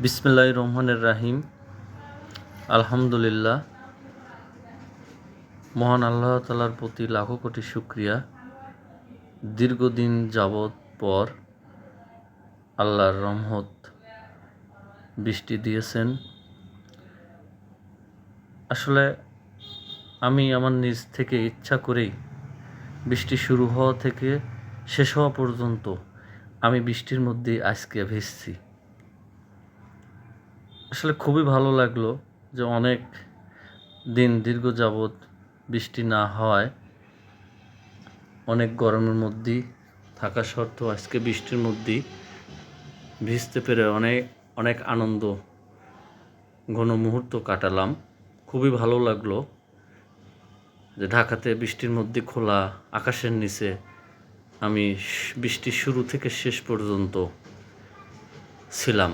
বিসমিল্লাহ রহমানের রাহিম। আলহামদুলিল্লাহ। মহান আল্লাহ তালার প্রতি লাখো কোটি শুক্রিয়া। দীর্ঘদিন যাবৎ পর আল্লাহর রহমত বৃষ্টি দিয়েছেন। আসলে আমি আমার নিজ থেকে ইচ্ছা করেই বৃষ্টি শুরু হওয়া থেকে শেষ হওয়া পর্যন্ত আমি বৃষ্টির মধ্যে আজকে ভেসছি। আসলে খুবই ভালো লাগল যে অনেক দিন দীর্ঘ যাবৎ বৃষ্টি না হওয়ায় অনেক গরমের মধ্যেই থাকা সত্ত্বেও আজকে বৃষ্টির মধ্যেই ভিজতে পেরে অনেক অনেক আনন্দ ঘন মুহূর্ত কাটালাম। খুবই ভালো লাগল যে ঢাকাতে বৃষ্টির মধ্যে খোলা আকাশের নিচে আমি বৃষ্টির শুরু থেকে শেষ পর্যন্ত ছিলাম।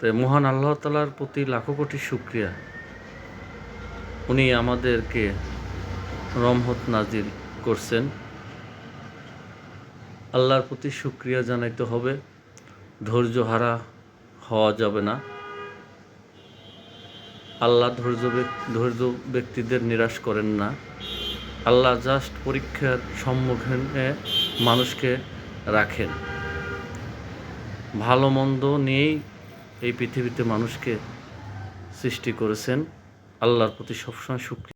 তো মহান আল্লাহ তালার প্রতি লাখো কোটি শুক্রিয়া। উনি আমাদেরকে রমহত নাজিল করছেন। আল্লাহর প্রতি শুক্রিয়া জানাইতে হবে। ধৈর্য হারা হওয়া যাবে না। আল্লাহ ধৈর্য ধৈর্য ব্যক্তিদের নিরাশ করেন না। আল্লাহ জাস্ট পরীক্ষার সম্মুখীনে মানুষকে রাখেন। ভালো মন্দ নিয়েই এই পৃথিবীতে মানুষকে সৃষ্টি করেছেন আল্লাহর প্রতি সবসময় শুক্রিয়া